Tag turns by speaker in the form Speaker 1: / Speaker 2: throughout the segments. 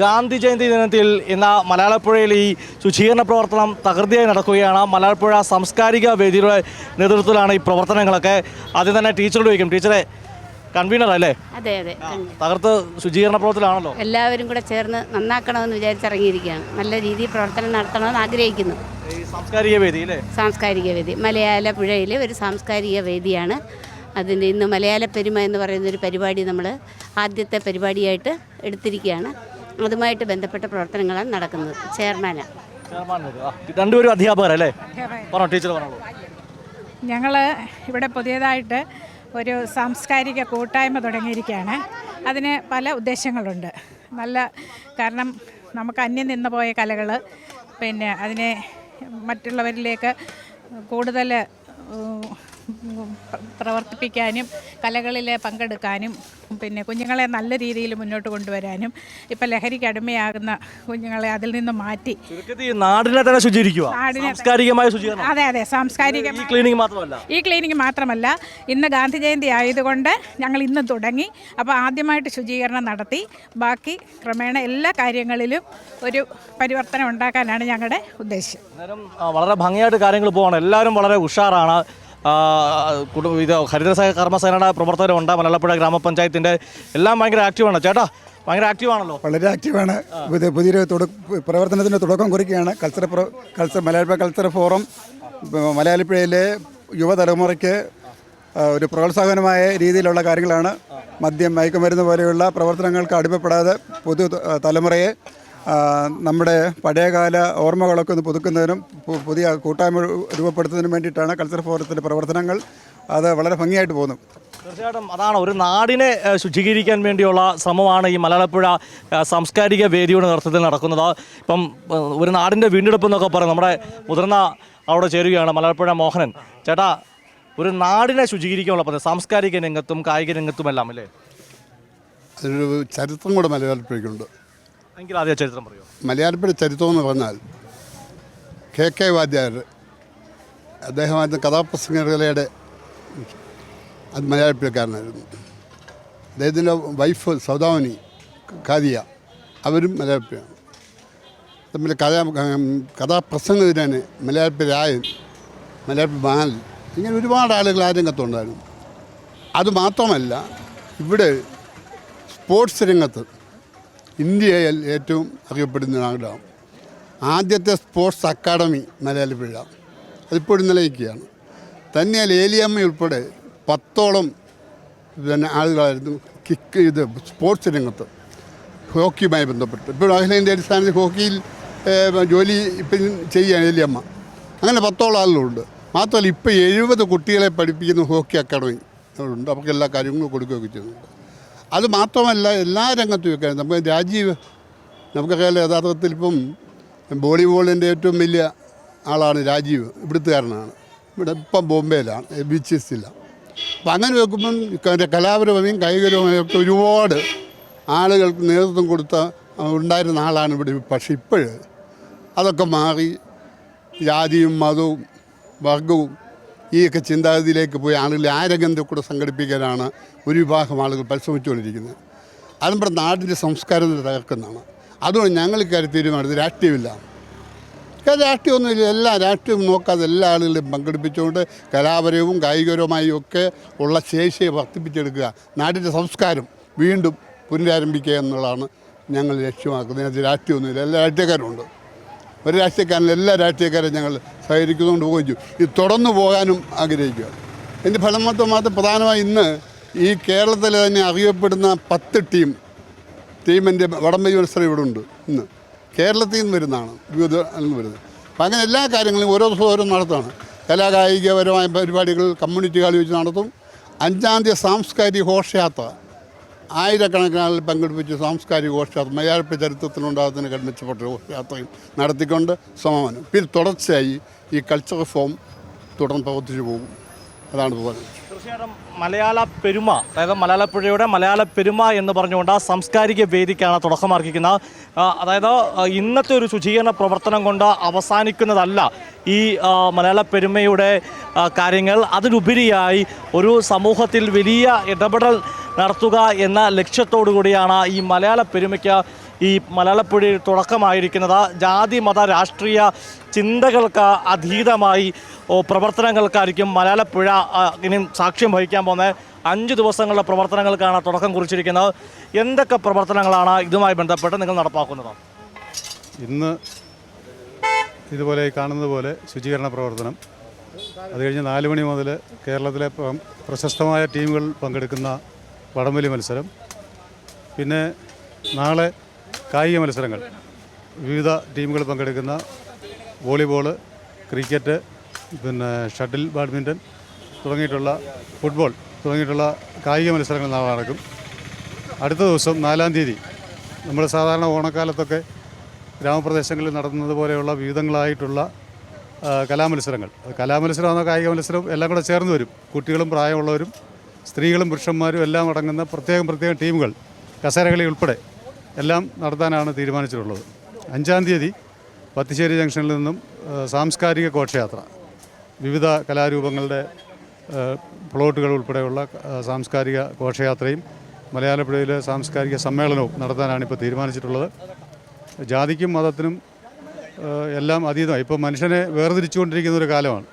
Speaker 1: ഗാന്ധി ജയന്തി ദിനത്തിൽ ഇന്ന് മലയാളപ്പുഴയിൽ ഈ ശുചീകരണ പ്രവർത്തനം തകൃതിയായി നടക്കുകയാണ്. മലയാളപ്പുഴ സാംസ്കാരിക വേദിയുടെ നേതൃത്വത്തിലാണ് ഈ പ്രവർത്തനങ്ങളൊക്കെ. ആദ്യം തന്നെ ടീച്ചറോട് ചോദിക്കും. ടീച്ചറെ കൺവീനർ അല്ലേ?
Speaker 2: അതെ അതെ.
Speaker 1: തകർത്ത് ശുചീകരണ പ്രവർത്തനമാണല്ലോ?
Speaker 2: എല്ലാവരും കൂടെ ചേർന്ന് നന്നാക്കണമെന്ന് വിചാരിച്ചിറങ്ങിയിരിക്കുകയാണ്. നല്ല രീതിയിൽ പ്രവർത്തനം നടത്തണമെന്ന് ആഗ്രഹിക്കുന്നു.
Speaker 1: സാംസ്കാരിക വേദി അല്ലേ?
Speaker 2: സാംസ്കാരിക വേദി. മലയാള പുഴയിലെ ഒരു സാംസ്കാരിക വേദിയാണ്. അതിന്റെ ഇന്ന് മലയാള പെരുമ എന്ന് പറയുന്ന ഒരു പരിപാടി നമ്മൾ ആദ്യത്തെ പരിപാടിയായിട്ട് എടുത്തിരിക്കുകയാണ്. അതുമായിട്ട് ബന്ധപ്പെട്ട പ്രവർത്തനങ്ങളാണ് നടക്കുന്നത്. ചെയർമാനാണ്
Speaker 1: രണ്ടുപേരും അധ്യാപകരല്ലേ? പറഞ്ഞോ ടീച്ചർ പറഞ്ഞോളൂ
Speaker 3: ഞങ്ങൾ ഇവിടെ പുതിയതായിട്ട് ഒരു സാംസ്കാരിക കൂട്ടായ്മ തുടങ്ങിയിരിക്കുകയാണ്. അതിന് പല ഉദ്ദേശങ്ങളുണ്ട്. നല്ല കാരണം നമുക്ക് അന്യം നിന്ന് പോയ കലകൾ പിന്നെ അതിനെ മറ്റുള്ളവരിലേക്ക് കൂടുതൽ പ്രവർത്തിപ്പിക്കാനും കലകളിൽ പങ്കെടുക്കാനും പിന്നെ കുഞ്ഞുങ്ങളെ നല്ല രീതിയിൽ മുന്നോട്ട് കൊണ്ടുവരാനും ഇപ്പം ലഹരിക്ക് അടിമയാകുന്ന കുഞ്ഞുങ്ങളെ അതിൽ നിന്ന് മാറ്റി.
Speaker 1: നാടിനെ തന്നെ ശുചീകരിക്കുക.
Speaker 3: നാടിനെ-
Speaker 1: സാംസ്കാരികമായ
Speaker 3: അതെ അതെ സാംസ്കാരിക
Speaker 1: ഈ ക്ലീനിങ് മാത്രമല്ല.
Speaker 3: ഈ ക്ലീനിങ് മാത്രമല്ല ഇന്ന് ഗാന്ധി ജയന്തി ആയതുകൊണ്ട് ഞങ്ങൾ ഇന്ന് തുടങ്ങി. അപ്പോൾ ആദ്യമായിട്ട് ശുചീകരണം നടത്തി. ബാക്കി ക്രമേണ എല്ലാ കാര്യങ്ങളിലും ഒരു പരിവർത്തനം ഉണ്ടാക്കാനാണ് ഞങ്ങളുടെ ഉദ്ദേശം.
Speaker 1: വളരെ ഭംഗിയായിട്ട് കാര്യങ്ങൾ പോവാണ്. എല്ലാവരും വളരെ ഉഷാറാണ്. ഇത് ഹരിത കർമ്മസേനയുടെ പ്രവർത്തകരുണ്ട് മലയാളപ്പുഴ ഗ്രാമപഞ്ചായത്തിന്റെ എല്ലാം ഭയങ്കര ആക്റ്റീവാണ് ചേട്ടാ ഭയങ്കര ആക്റ്റീവാണല്ലോ
Speaker 4: വളരെ ആക്റ്റീവാണ് ഇത് പുതിയൊരു പ്രവർത്തനത്തിന്റെ തുടക്കം കുറിക്കുകയാണ്. Culture culture Malayali culture forum മലയാളിപ്പുഴയിലെ യുവതലമുറയ്ക്ക് ഒരു പ്രോത്സാഹനമായ രീതിയിലുള്ള കാര്യങ്ങളാണ്. മദ്യം മയക്കുമരുന്ന് പോലെയുള്ള പ്രവർത്തനങ്ങൾക്ക് അടിമപ്പെടാതെ പുതു തലമുറയെ നമ്മുടെ പഴയകാല ഓർമ്മകളൊക്കെ ഒന്ന് പുതുക്കുന്നതിനും പുതിയ കൂട്ടായ്മ രൂപപ്പെടുത്തുന്നതിനും വേണ്ടിയിട്ടാണ് കൾച്ചർ ഫോറത്തിന്റെ പ്രവർത്തനങ്ങൾ അത് വളരെ ഭംഗിയായിട്ട് പോകുന്നു.
Speaker 1: തീർച്ചയായിട്ടും അതാണ് ഒരു നാടിനെ ശുചീകരിക്കാൻ വേണ്ടിയുള്ള ശ്രമമാണ് ഈ മലയാളപ്പുഴ സാംസ്കാരിക വേദിയുടെ നേതൃത്വത്തിൽ നടക്കുന്നത്. ഇപ്പം ഒരു നാടിന്റെ വീണ്ടെടുപ്പ് എന്നൊക്കെ പറയും. നമ്മുടെ മുതിർന്ന അവിടെ ചേരുകയാണ് മലയാളപ്പുഴ മോഹനൻ. ചേട്ടാ ഒരു നാടിനെ ശുചീകരിക്കാനുള്ള പദ്ധതി സാംസ്കാരിക രംഗത്തും കായിക രംഗത്തും എല്ലാം അല്ലേ?
Speaker 5: അതിനൊരു ചരിത്രം കൂടെ മലയാളപ്പുഴയ്ക്കുണ്ട്.
Speaker 1: എങ്കിൽ ആദ്യ ചരിത്രം പറയൂ?
Speaker 5: മലയാളത്തിലെ ചരിത്രം എന്ന് പറഞ്ഞാൽ കെ കെ വാദ്യാർ അദ്ദേഹമായിരുന്നു കഥാപ്രസംഗകലയുടെ അത് മലയാളപ്പുഴക്കാരനായിരുന്നു അദ്ദേഹത്തിന്റെ വൈഫ് സൗദാമിനി കാദിയ അവരും മലയാളപ്പുഴയാണ് തമ്മിൽ കഥാ കഥാപ്രസംഗത്തിനാണ് മലയാളപ്പി രായൻ മലയാളപ്പി ബാൽ ഇങ്ങനെ ഒരുപാട് ആളുകൾ ആ രംഗത്തുണ്ടായിരുന്നു അത് മാത്രമല്ല ഇവിടെ സ്പോർട്സ് രംഗത്ത് ഇന്ത്യയിൽ ഏറ്റവും അറിയപ്പെടുന്ന നാടാണ്. ആദ്യത്തെ സ്പോർട്സ് അക്കാഡമി മലയാളപ്പുഴ. അതിപ്പോഴും നിലനിൽക്കുകയാണ്. തന്നെയല്ല ഏലിയമ്മ ഉൾപ്പെടെ പത്തോളം പിന്നെ ആളുകളായിരുന്നു കിക്ക് ഇത് സ്പോർട്സ് രംഗത്ത് ഹോക്കിയുമായി ബന്ധപ്പെട്ട്. ഇപ്പോൾ അഖിലേന്ത്യ അടിസ്ഥാനത്തിൽ ഹോക്കിയിൽ ജോലി ഇപ്പം ചെയ്യുകയാണ് ഏലിയമ്മ. അങ്ങനെ പത്തോളം ആളുകളുണ്ട്. മാത്രമല്ല ഇപ്പോൾ എഴുപത് കുട്ടികളെ പഠിപ്പിക്കുന്ന ഹോക്കി അക്കാഡമി ഉണ്ട്. അവർക്ക് എല്ലാ കാര്യങ്ങളും കൊടുക്കുകയൊക്കെ ചെയ്യുന്നുണ്ട്. അത് മാത്രമല്ല എല്ലാ രംഗത്തും ഒക്കെ നമുക്ക് രാജീവ് നമുക്കറിയാലോ യഥാർത്ഥത്തിൽ ഇപ്പം വോളിബോളിന്റെ ഏറ്റവും വലിയ ആളാണ് രാജീവ് ഇവിടുത്തുകാരനാണ്. ഇവിടെ ഇപ്പം ബോംബെയിലാണ് ബി സി എസിലാണ് അപ്പം അങ്ങനെ വെക്കുമ്പം കലാപരമായും കായികപരമായും ഒക്കെ ഒരുപാട് ആളുകൾക്ക് നേതൃത്വം കൊടുത്ത ഉണ്ടായിരുന്ന ആളാണ് ഇവിടെ. പക്ഷെ ഇപ്പോഴ് അതൊക്കെ മാറി ജാതിയും മതവും വർഗവും ഈ ഒക്കെ ചിന്താഗതിയിലേക്ക് പോയി ആളുകളെ ആ രംഗത്തെ കൂടെ സംഘടിപ്പിക്കാനാണ് ഒരു വിഭാഗം ആളുകൾ പരിശ്രമിച്ചുകൊണ്ടിരിക്കുന്നത്. അത് നമ്മുടെ നാടിന്റെ സംസ്കാരം തകർക്കുന്നതാണ്. അതുകൊണ്ട് ഞങ്ങൾ ഇക്കാര്യം തീരുമാനത്തിൽ രാഷ്ട്രീയമില്ല. രാഷ്ട്രീയമൊന്നുമില്ല. എല്ലാ രാഷ്ട്രീയവും നോക്കാതെ എല്ലാ ആളുകളെയും പങ്കെടുപ്പിച്ചുകൊണ്ട് കലാപരവും കായികപരവുമായും ഒക്കെ ഉള്ള ശേഷിയെ വർദ്ധിപ്പിച്ചെടുക്കുക. നാടിന്റെ സംസ്കാരം വീണ്ടും പുനരാരംഭിക്കുക എന്നുള്ളതാണ് ഞങ്ങൾ ലക്ഷ്യമാക്കുന്നത്. അതിനകത്ത് രാഷ്ട്രീയമൊന്നുമില്ല. എല്ലാ രാഷ്ട്രീയക്കാരുണ്ട് ഒരു രാഷ്ട്രീയക്കാരനും എല്ലാ രാഷ്ട്രീയക്കാരും ഞങ്ങൾ സഹകരിക്കുന്നുകൊണ്ട് പോവുകയും ചെയ്യും. ഇത് തുടർന്നു പോകാനും ആഗ്രഹിക്കുക. ഇതിന്റെ ഫലം മാത്രം പ്രധാനമായി ഇന്ന് ഈ കേരളത്തിൽ തന്നെ അറിയപ്പെടുന്ന പത്ത് ടീം ടീമിന്റെ വടംവലി മത്സരം ഇവിടെ ഉണ്ട് ഇന്ന്. കേരളത്തിൽ നിന്ന് വരുന്നതാണ് വിവിധ നിന്ന് വരുന്നത്. അപ്പം അങ്ങനെ എല്ലാ കാര്യങ്ങളും ഓരോ ദിവസവും ഓരോ നടത്താണ്. കലാകായികപരമായ പരിപാടികൾ കമ്മ്യൂണിറ്റി കളി വെച്ച് നടത്തും. അഞ്ചാം തീയതി സാംസ്കാരിക ഘോഷയാത്ര. ആയിരക്കണക്കിന് ആളുകൾ പങ്കെടുപ്പിച്ച് സാംസ്കാരിക ഘോഷയാത്ര മലയാള ചരിത്രത്തിലുണ്ടാകുന്നതിന് കൺമിച്ചപ്പെട്ട ഘോഷയാത്രയും നടത്തിക്കൊണ്ട് സമാപനം പിന്നെ തുടർച്ചയായി ഈ കൾച്ചറൽ ഫോം തുടർന്ന് പ്രവർത്തിച്ചു പോകും. അതാണ് പറയുന്നത്
Speaker 1: തീർച്ചയായിട്ടും മലയാള പെരുമ അതായത് മലയാളപ്പുഴയുടെ മലയാള പെരുമ എന്ന് പറഞ്ഞുകൊണ്ട് ആ സാംസ്കാരിക വേദിക്കാണ് തുടക്കമാർക്കിക്കുന്നത്. ആ, അതായത് ഇന്നത്തെ ഒരു ശുചീകരണ പ്രവർത്തനം കൊണ്ട് അവസാനിക്കുന്നതല്ല ഈ മലയാള പെരുമയുടെ കാര്യങ്ങൾ. അതിലുപരിയായി ഒരു സമൂഹത്തിൽ വലിയ ഇടപെടൽ നടത്തുക എന്ന ലക്ഷ്യത്തോടു കൂടിയാണ് ഈ മലയാള പെരുമയ്ക്ക് ഈ മലയാളപ്പുഴയിൽ തുടക്കമായിരിക്കുന്നത്. ജാതി മത രാഷ്ട്രീയ ചിന്തകൾക്ക് അതീതമായി പ്രവർത്തനങ്ങൾക്കായിരിക്കും മലയാളപ്പുഴ ഇനിയും സാക്ഷ്യം വഹിക്കാൻ പോകുന്നത്. അഞ്ച് ദിവസങ്ങളുടെ പ്രവർത്തനങ്ങൾക്കാണ് തുടക്കം കുറിച്ചിരിക്കുന്നത്. എന്തൊക്കെ പ്രവർത്തനങ്ങളാണ് ഇതുമായി ബന്ധപ്പെട്ട് നിങ്ങൾ നടപ്പാക്കുന്നത്?
Speaker 6: ഇന്ന് ഇതുപോലെ കാണുന്നത് പോലെ ശുചീകരണ പ്രവർത്തനം. അത് കഴിഞ്ഞ് നാല് മണി മുതൽ കേരളത്തിലെ പ്രശസ്തമായ ടീമുകൾ പങ്കെടുക്കുന്ന വടംവലി മത്സരം. പിന്നെ നാളെ കായിക മത്സരങ്ങൾ. വിവിധ ടീമുകൾ പങ്കെടുക്കുന്ന വോളിബോൾ ക്രിക്കറ്റ് പിന്നെ ഷട്ടിൽ ബാഡ്മിന്റൺ തുടങ്ങിയിട്ടുള്ള ഫുട്ബോൾ തുടങ്ങിയിട്ടുള്ള കായിക മത്സരങ്ങൾ നാളെ നടക്കും. അടുത്ത ദിവസം നാലാം തീയതി നമ്മൾ സാധാരണ ഓണക്കാലത്തൊക്കെ ഗ്രാമപ്രദേശങ്ങളിൽ നടത്തുന്നത് പോലെയുള്ള വിവിധങ്ങളായിട്ടുള്ള കലാമത്സരങ്ങൾ. കലാമത്സരമാണോ കായിക മത്സരം എല്ലാം കൂടെ ചേർന്ന് വരും. കുട്ടികളും പ്രായമുള്ളവരും സ്ത്രീകളും പുരുഷന്മാരും എല്ലാം അടങ്ങുന്ന പ്രത്യേകം പ്രത്യേകം ടീമുകൾ കസേരകളി ഉൾപ്പെടെ എല്ലാം നടത്താനാണ് തീരുമാനിച്ചിട്ടുള്ളത്. അഞ്ചാം തീയതി പത്തിശ്ശേരി ജംഗ്ഷനിൽ നിന്നും സാംസ്കാരിക ഘോഷയാത്ര വിവിധ കലാരൂപങ്ങളുടെ പ്ലോട്ടുകൾ ഉൾപ്പെടെയുള്ള സാംസ്കാരിക ഘോഷയാത്രയും മലയാളപ്പുഴയിലെ സാംസ്കാരിക സമ്മേളനവും നടത്താനാണ് ഇപ്പോൾ തീരുമാനിച്ചിട്ടുള്ളത്. ജാതിക്കും മതത്തിനും എല്ലാം അതീതമായി. ഇപ്പോൾ മനുഷ്യനെ വേർതിരിച്ചുകൊണ്ടിരിക്കുന്ന ഒരു കാലമാണ്.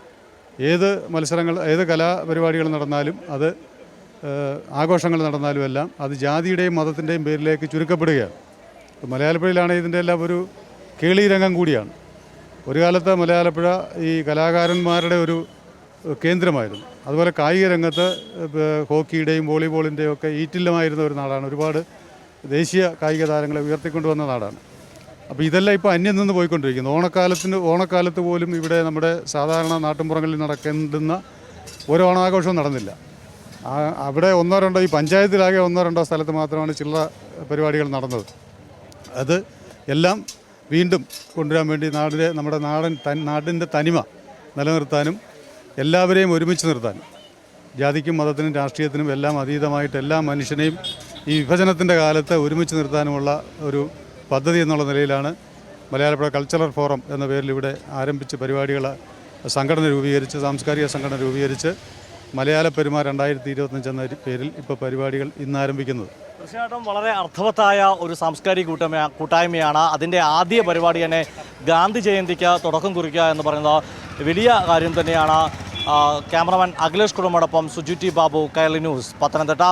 Speaker 6: ഏത് മത്സരങ്ങൾ ഏത് കലാപരിപാടികൾ നടന്നാലും അത് ആഘോഷങ്ങൾ നടന്നാലും എല്ലാം അത് ജാതിയുടെയും മതത്തിന്റെയും പേരിലേക്ക് ചുരുക്കപ്പെടുകയാണ് ഇപ്പോൾ മലയാളപ്പുഴയിലാണെങ്കിൽ ഇതിന്റെ എല്ലാം ഒരു കേളി രംഗം കൂടിയാണ്. ഒരു കാലത്ത് മലയാളപ്പുഴ ഈ കലാകാരന്മാരുടെ ഒരു കേന്ദ്രമായിരുന്നു. അതുപോലെ കായിക രംഗത്ത് ഹോക്കിയുടെയും വോളിബോളിന്റെയും ഒക്കെ ഈറ്റില്ലമായിരുന്ന ഒരു നാടാണ്. ഒരുപാട് ദേശീയ കായിക താരങ്ങളെ ഉയർത്തിക്കൊണ്ടുവന്ന നാടാണ്. അപ്പോൾ ഇതെല്ലാം ഇപ്പോൾ അന്യം നിന്ന് പോയിക്കൊണ്ടിരിക്കുന്നു. ഓണക്കാലത്തിന് ഓണക്കാലത്ത് പോലും ഇവിടെ നമ്മുടെ സാധാരണ നാട്ടിൻപുറങ്ങളിൽ നടക്കേണ്ടുന്ന ഒരു ഓണാഘോഷവും നടന്നില്ല. അവിടെ ഒന്നോ രണ്ടോ ഈ പഞ്ചായത്തിലാകെ ഒന്നോ രണ്ടോ സ്ഥലത്ത് മാത്രമാണ് ചില്ലറ പരിപാടികൾ നടന്നത്. അത് എല്ലാം വീണ്ടും കൊണ്ടുവരാൻ വേണ്ടി നാടിനെ നമ്മുടെ നാടൻ നാടിന്റെ തനിമ നിലനിർത്താനും എല്ലാവരെയും ഒരുമിച്ച് നിർത്താനും ജാതിക്കും മതത്തിനും രാഷ്ട്രീയത്തിനും എല്ലാം അതീതമായിട്ട് എല്ലാ മനുഷ്യനെയും ഈ വിഭജനത്തിന്റെ കാലത്ത് ഒരുമിച്ച് നിർത്താനുമുള്ള ഒരു പദ്ധതി എന്നുള്ള നിലയിലാണ് മലയാളപ്പുഴ കൾച്ചറൽ ഫോറം എന്ന പേരിൽ ഇവിടെ ആരംഭിച്ച് പരിപാടികൾ സംഘടന രൂപീകരിച്ച് സാംസ്കാരിക സംഘടന രൂപീകരിച്ച് മലയാള പെരുമ രണ്ടായിരത്തി ഇരുപത്തഞ്ച് എന്ന പേരിൽ ഇപ്പോൾ പരിപാടികൾ ഇന്ന് ആരംഭിക്കുന്നത്.
Speaker 1: തീർച്ചയായിട്ടും വളരെ അർത്ഥവത്തായ ഒരു സാംസ്കാരിക കൂട്ടമ കൂട്ടായ്മയാണ്. അതിന്റെ ആദ്യ പരിപാടി തന്നെ ഗാന്ധി ജയന്തിക്ക് തുടക്കം കുറിക്കുക എന്ന് പറയുന്നത് വലിയ കാര്യം തന്നെയാണ്. ക്യാമറമാൻ അഖിലേഷ് കുടുംബോടൊപ്പം സുജുറ്റി ബാബു കയർലി ന്യൂസ് പത്തനംതിട്ട.